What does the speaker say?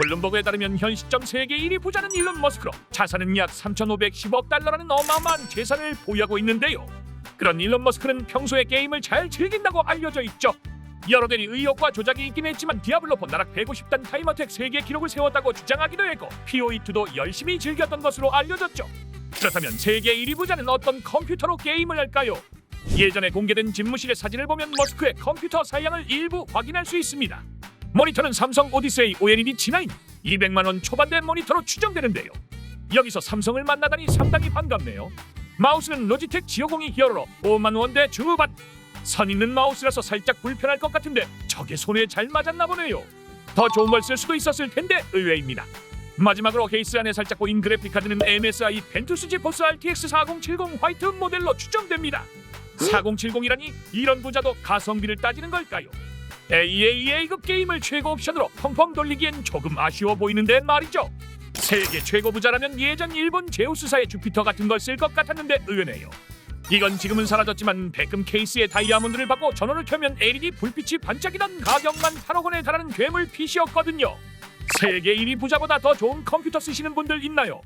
블룸버그에 따르면 현 시점 세계 1위 부자는 일론 머스크로 자산은 약 3,510억 달러라는 어마어마한 재산을 보유하고 있는데요. 그런 일론 머스크는 평소에 게임을 잘 즐긴다고 알려져 있죠. 여러 대리 의혹과 조작이 있긴 했지만 디아블로4 나락 150단 타임어택 세계 기록을 세웠다고 주장하기도 했고 POE2도 열심히 즐겼던 것으로 알려졌죠. 그렇다면 세계 1위 부자는 어떤 컴퓨터로 게임을 할까요? 예전에 공개된 집무실의 사진을 보면 머스크의 컴퓨터 사양을 일부 확인할 수 있습니다. 모니터는 삼성 오디세이 OLED G9 200만 원 초반대 모니터로 추정되는데요. 여기서 삼성을 만나다니 상당히 반갑네요. 마우스는 로지텍 지오공이 히어로로 5만 원대 중후반. 선 있는 마우스라서 살짝 불편할 것 같은데 저게 손에 잘 맞았나 보네요. 더 좋은 걸 쓸 수도 있었을 텐데 의외입니다. 마지막으로 케이스 안에 살짝 보인 그래픽 카드는 MSI 펜투스 지포스 RTX 4070 화이트 모델로 추정됩니다. 4070이라니 이런 부자도 가성비를 따지는 걸까요? AAA급 게임을 최고 옵션으로 펑펑 돌리기엔 조금 아쉬워 보이는데 말이죠. 세계 최고 부자라면 예전 일본 제우스사의 주피터 같은 걸 쓸 것 같았는데 의외네요. 이건 지금은 사라졌지만 백금 케이스에 다이아몬드를 받고 전원을 켜면 LED 불빛이 반짝이던 가격만 8억 원에 달하는 괴물 PC였거든요. 세계 1위 부자보다 더 좋은 컴퓨터 쓰시는 분들 있나요?